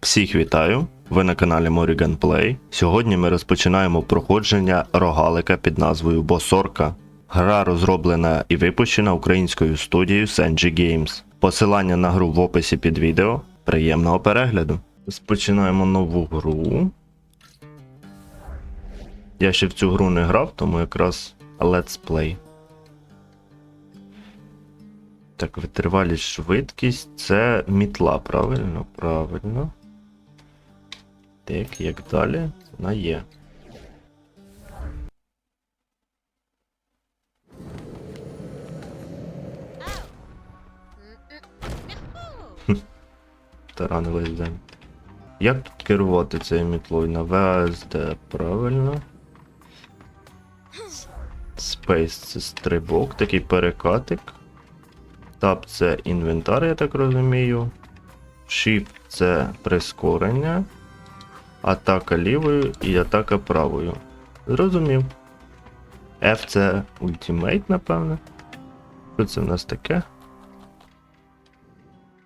Всіх вітаю! Ви на каналі Morrigan Play. Сьогодні ми розпочинаємо проходження рогалика під назвою Босорка. Гра розроблена і випущена українською студією Senji Games. Посилання на гру в описі під відео. Приємного перегляду. Розпочинаємо нову гру. Я ще в цю гру не грав, тому якраз Let's Play. Так, витривалість, швидкість це мітла, правильно? Правильно. Так, як далі? Вона є. Таранили день. Як тут керувати цією мітлою? На ВСД, правильно. Space це стрибок, такий перекатик. Tab це інвентар, я так розумію. Shift це прискорення. Атака лівою і атака правою. Зрозумів. F це ультимейт, напевне. Що це в нас таке?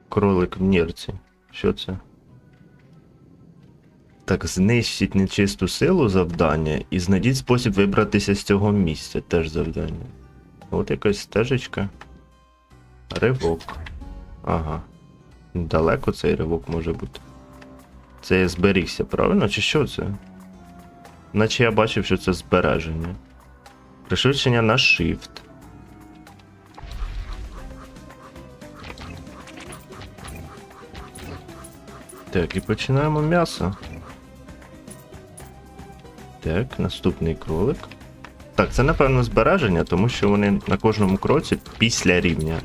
Кролик в нірці. Що це? Так, знищіть нечисту силу завдання і знайдіть спосіб вибратися з цього місця. Теж завдання. От якась стежечка. Ривок. Ага. Далеко цей ривок може бути. Це я зберігся, правильно? Чи що це? Наче я бачив, що це збереження. Пришвидшення на Shift. Так, і починаємо м'ясо. Так, наступний кролик. Так, це напевно збереження, тому що вони на кожному кроці після рівня.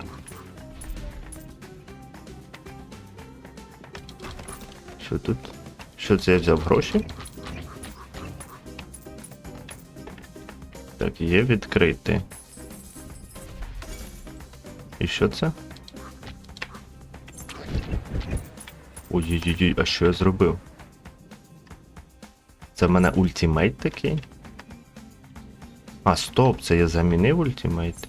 Що тут? Що це я взяв гроші? Так, є відкрити. І що це? Ой-ой-ой, а що я зробив? Це в мене ультимейт такий? А, стоп, це я замінив ультимейт.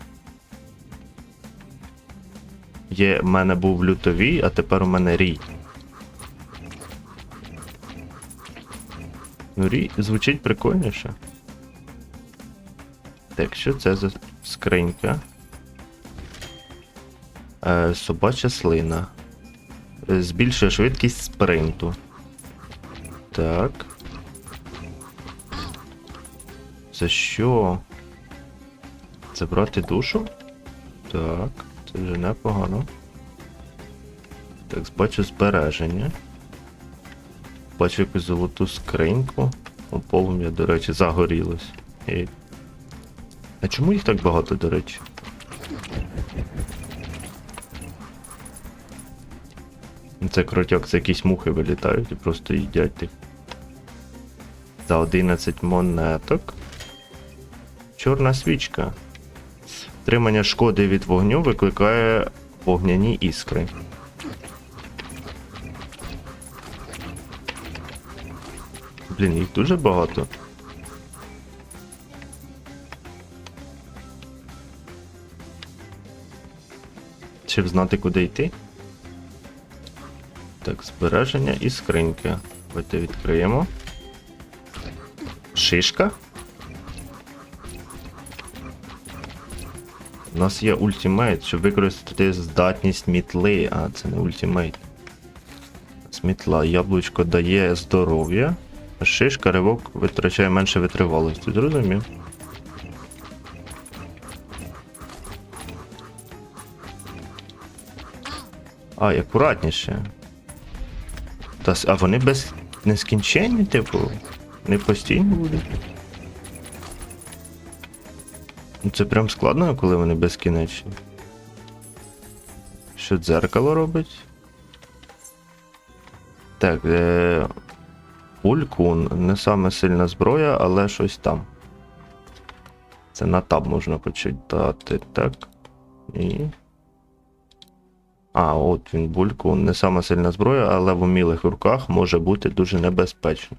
Є, в мене був лютовій, а тепер у мене рій. Ну, звучить прикольніше. Так, що це за скринька? Е, собача слина. Е, Збільшує швидкість спринту. Так. Це що? Це брати душу? Так, це вже непогано. Так, бачу збереження. Бачу якусь золоту скриньку. У полум'я, до речі, загорілось. І... А чому їх так багато, до речі? Це кротяк, це якісь мухи вилітають і просто їдять їх. За 11 монеток. Чорна свічка. Отримання шкоди від вогню викликає вогняні іскри. Блін, їх дуже багато. Щоб знати, куди йти. Так, збереження і скриньки. Давайте відкриємо. Шишка. У нас є ультимейт, щоб використати здатність мітли. А, це не ультимейт. З мітла. Яблучко дає здоров'я. А Шишка ривок витрачає менше витривалості. Зрозумів. Ай, акуратніше. Та, а вони без нескінченні, типу. Не постійно будуть. Ну, Це прям складно, коли вони безкінечні. Що дзеркало робить? Так, е... Улькун не саме сильна зброя, але щось там. Це на таб можна почитати, так. І. А, от він булькун. Не сама сильна зброя, але в умілих руках може бути дуже небезпечно.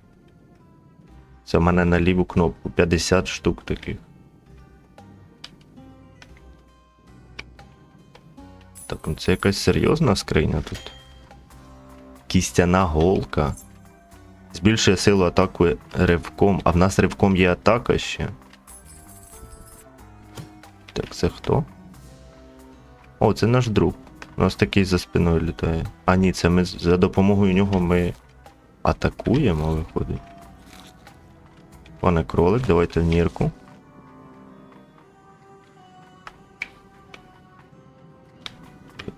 Це в мене на ліву кнопку 50 штук таких. Так, ну це якась серйозна скриня тут. Кістяна голка. Збільшує силу атаки ривком. А в нас ривком є атака ще. Так, це хто? О, це наш друг. У нас такий за спиною літає. А ні, це ми за допомогою нього ми атакуємо, виходить. Пане кролик, давайте в нірку.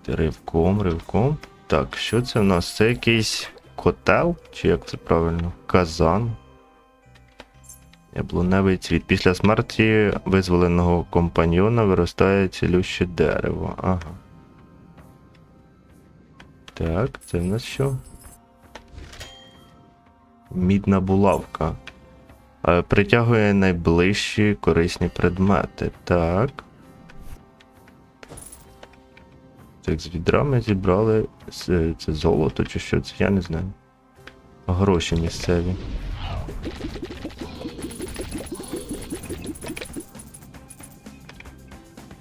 Ривком, ривком. Так, що це в нас? Це якийсь котел? Чи як це правильно? Казан. Яблуневий цвіт. Після смерті визволеного компаньйона виростає цілюще дерево. Ага. Так, це в нас що? Мідна булавка. Е, Притягує найближчі корисні предмети. Так. Так, з відрами зібрали. Це, це золото чи що це, я не знаю. Гроші місцеві.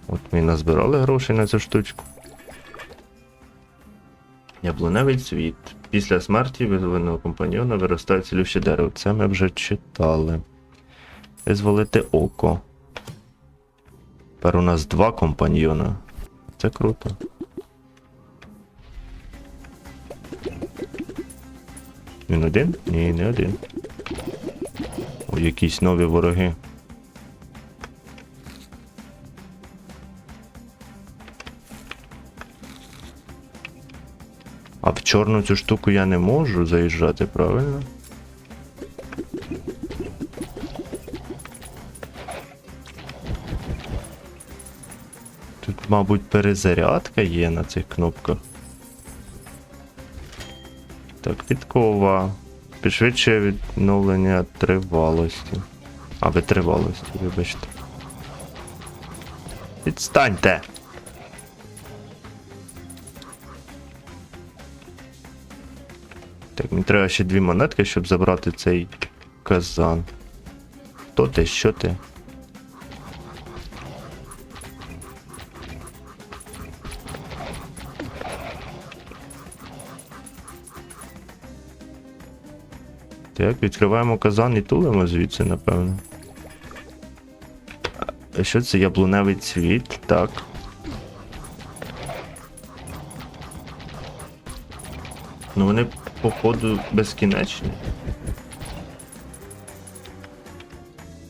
От ми назбирали грошей на цю штучку. Яблуневий цвіт. Після смерті визволеного компаньйона виростає цілюще дерево. Це ми вже читали. Визволити око. Тепер у нас два компаньйона. Це круто. Він один? Ні, не один. О, якісь нові вороги. А в чорну цю штуку я не можу заїжджати, правильно? Тут, мабуть, перезарядка є на цих кнопках. Так, підкова. Підшвидшує відновлення тривалості. А, витривалості, вибачте. Відстаньте! Так, мені треба ще дві монетки, щоб забрати цей казан. Хто ти? Що ти? Так, відкриваємо казан і тулимо звідси, напевно. Що це яблуневий цвіт? Так. Ну вони, походу, безкінечні.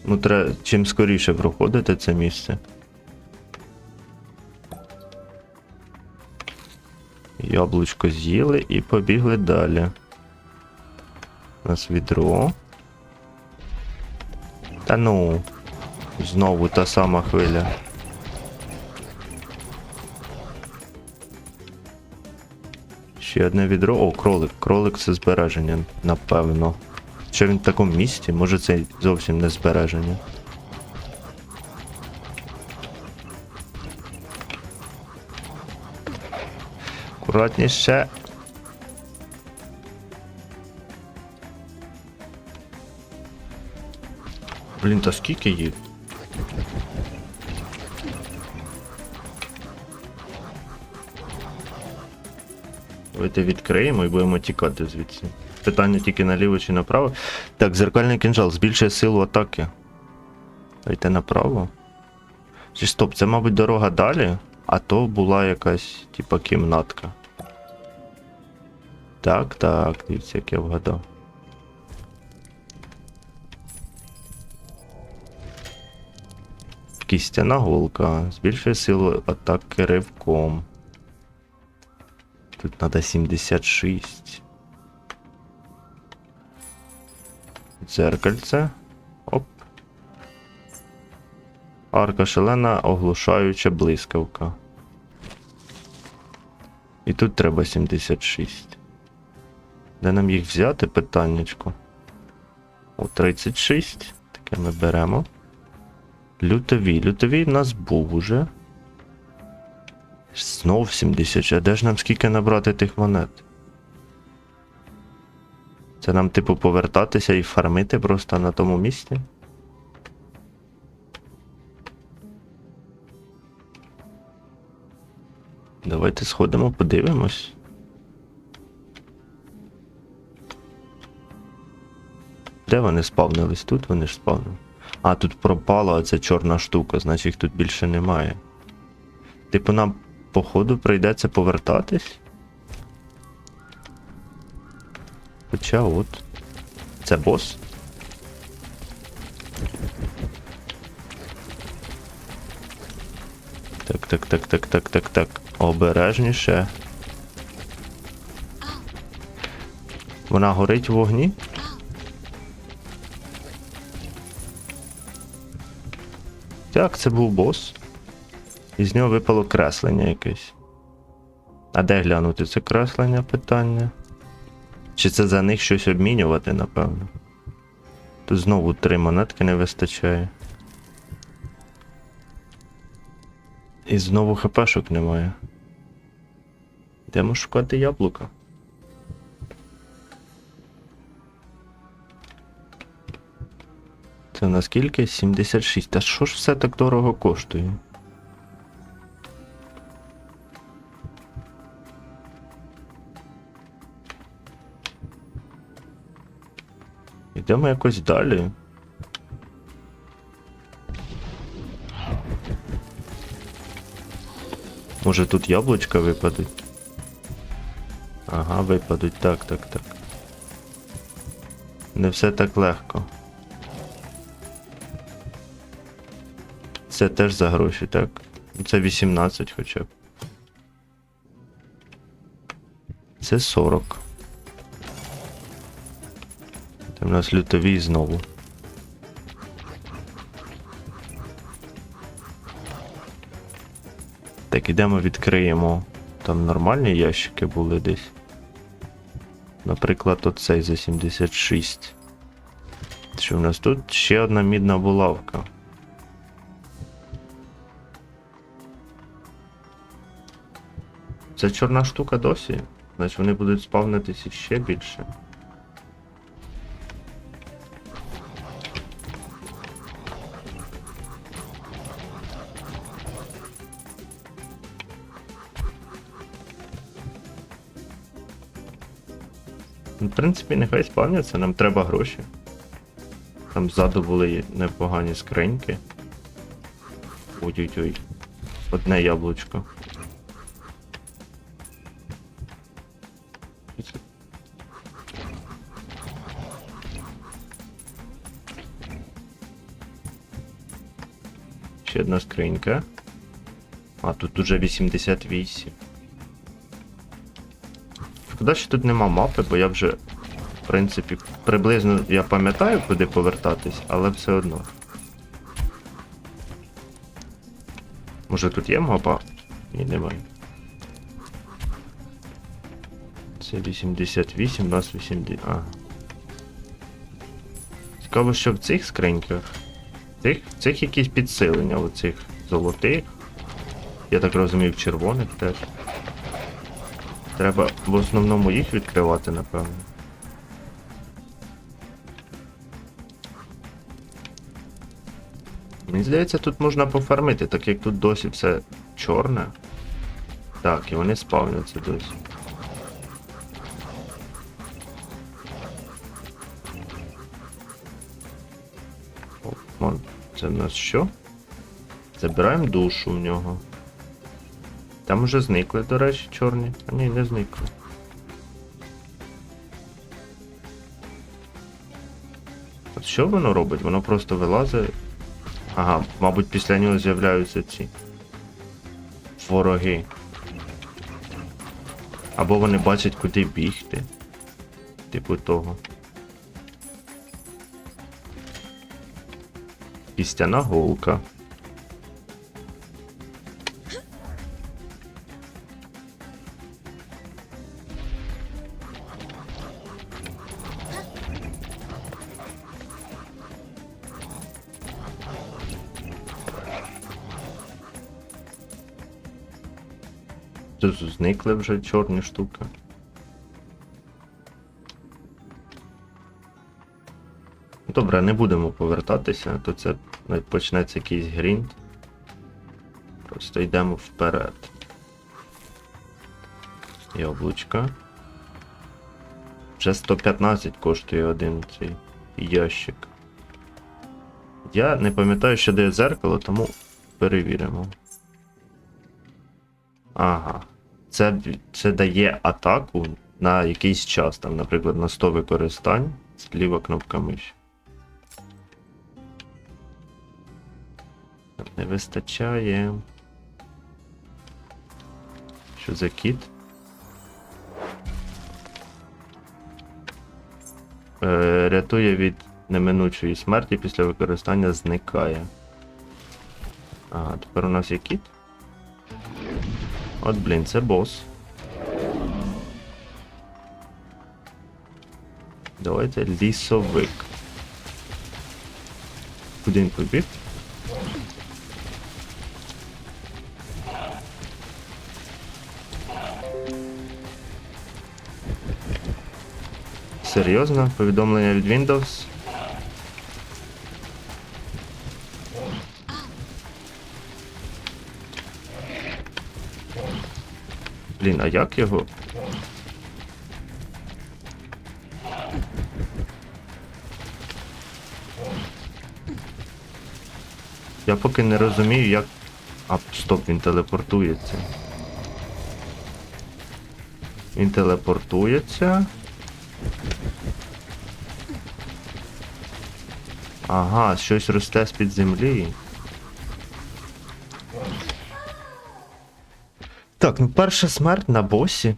Ну, треба чим скоріше проходити це місце. Яблучко з'їли і побігли далі. У нас відро. Та ну. Знову та сама хвиля. Ще одне відро. О, кролик. Кролик це збереження, напевно. Що він в такому місці? Може це зовсім не збереження. Акуратніше. Блін, та скільки їх? Давайте відкриємо і будемо тікати звідси. Питання тільки наліво чи направо. Так, зеркальний кінжал збільшує силу атаки. Давайте направо. Чи стоп, це, мабуть, дорога далі, а то була якась, типа, кімнатка. Так, так, дивіться, як я вгадав. Кістяна голка. Збільшує силу атаки ривком. Тут треба 76. Дзеркальце. Оп. Арка шалена, оглушаюча блискавка. І тут треба 76. Де нам їх взяти, питаннячко? О, 36. Таке ми беремо. Лютовій. Лютовій в нас був уже. Знов 70. А де ж нам скільки набрати тих монет? Це нам, типу, повертатися і фармити просто на тому місці. Давайте сходимо, подивимось. Де вони спавнились? Тут вони ж спавнили. А, тут пропала оця чорна штука, значить їх тут більше немає. Типу нам, походу, прийдеться повертатись. Хоча от. Це бос. Так, так, так, так, так, так, так. Обережніше. Вона горить в вогні? Так, це був бос. І з нього випало креслення якесь. А де глянути це креслення питання? Чи це за них щось обмінювати, напевно? Тут знову три монетки не вистачає. І знову хпшок немає. Йдемо шукати яблука. Це наскільки? 76. Та що ж все так дорого коштує? Йдемо якось далі. Може тут яблучка випадуть? Ага, випадуть, так, так, так. Не все так легко. Це теж за гроші, так? Це 18 хоча б. Це 40. Там у нас лютові знову. Так, ідемо відкриємо. Там нормальні ящики були десь. Наприклад, оцей за 76. Що в нас тут ще одна мідна булавка. Це чорна штука досі. Значить вони будуть спавнитися ще більше. Ну, В принципі, нехай спавняться, нам треба гроші. Там ззаду були непогані скриньки. Ой-ой-ой. Одне яблучко. Одна скринька. А, тут уже 88. Шкода, що тут нема мапи, бо я вже, в принципі, приблизно я пам'ятаю, куди повертатись, але все одно. Може тут є мапа? Ні, немає. Це 88, у нас 80. А. Цікаво, що в цих скриньках. Цих, цих якісь підсилення, у цих золотих. Я так розумію, червоних теж. Треба в основному їх відкривати, напевно. Мені здається, тут можна пофармити, так як тут досі все чорне. Так, і вони спавняться досі. Оп, це в нас що? Забираємо душу в нього. Там уже зникли, до речі, чорні. А ні, не зникли. От що воно робить? Воно просто вилазить. Ага, мабуть, після нього з'являються ці вороги. Або вони бачать, куди бігти. Типу того. Кістяна голка. Тут зникли вже чорні штуки. Добре, не будемо повертатися, то це почнеться якийсь грінт. Просто йдемо вперед. Яблучка. Вже 115 коштує один цей ящик. Я не пам'ятаю, що де дзеркало, тому перевіримо. Ага. Це, це дає атаку на якийсь час, там, наприклад, на 100 використань. Ліва кнопка миші. Не вистачає. Що за кіт? Е, рятує від неминучої смерті після використання зникає. Ага, тепер у нас є кіт. От, блін, це бос. Давайте лісовик. Куди він побіг? Серйозно? Повідомлення від Windows? Блін, а як його? Я поки не розумію, як. А, стоп, він телепортується. Він телепортується. Ага, щось росте з-під землі. Так, ну перша смерть на босі.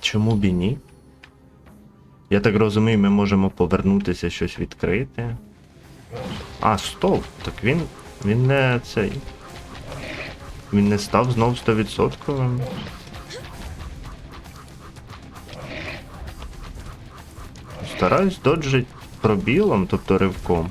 Чому б і ні? Я так розумію, ми можемо повернутися щось відкрити. А, стоп! Так він. Він не цей. Він не став знов 100%. Стараюсь доджить пробілом, тобто ривком.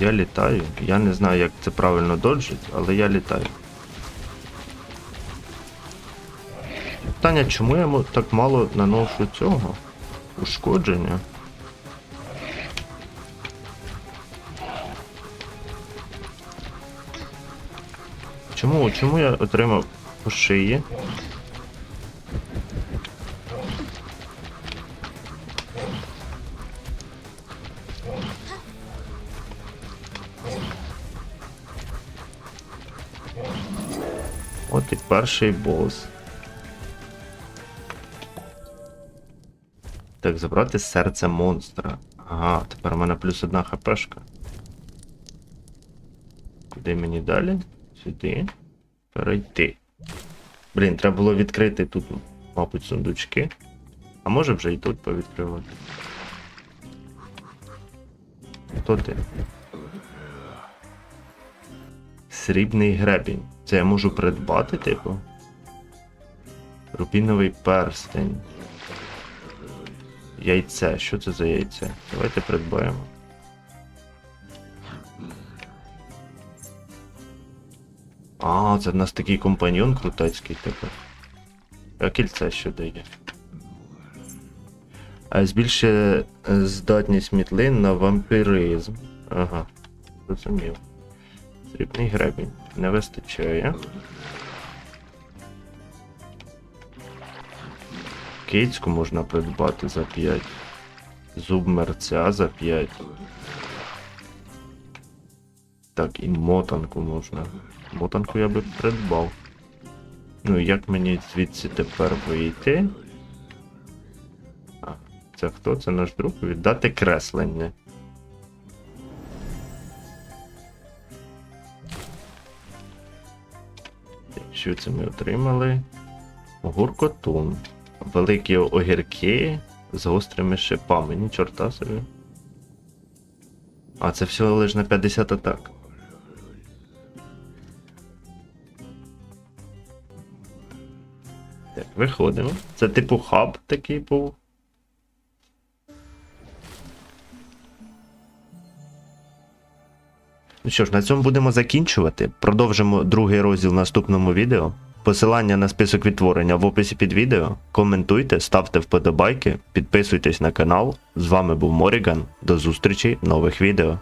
Я літаю. Я не знаю, як це правильно доджить, але я літаю. Питання, чому я мо- так мало наношу цього? Ушкодження? Чому? Чому я отримав по шиї? Перший бос. Так, забрати серце монстра. Ага, тепер у мене плюс одна хпшка. Куди мені далі? Сюди. Перейти. Блін, треба було відкрити тут, мабуть, сундучки. А може вже і тут повідкривати. Хто ти? Срібний гребінь. Це я можу придбати, типу. Рубіновий перстень. Яйце. Що це за яйце? Давайте придбаємо. А, це в нас такий компаньон крутецький тепер. А кільце що дає? А збільшує здатність мітлин на вампіризм. Ага, зрозумів. Срібний гребінь. Не вистачає. Кейцьку можна придбати за 5. Зуб мерця за 5. Так, і мотанку можна. Мотанку я би придбав. Ну, як мені звідси тепер вийти? А, це хто? Це наш друг? Віддати креслення. Що це ми отримали? Гуркотун. Великі огірки з гострими шипами. Ні чорта собі. А, це всього лише на 50 атак. Так, виходимо. Це типу хаб такий був. Ну що ж, на цьому будемо закінчувати. Продовжимо другий розділ в наступному відео. Посилання на список відтворення в описі під відео. Коментуйте, ставте вподобайки, підписуйтесь на канал. З вами був Моріган. До зустрічі в нових відео.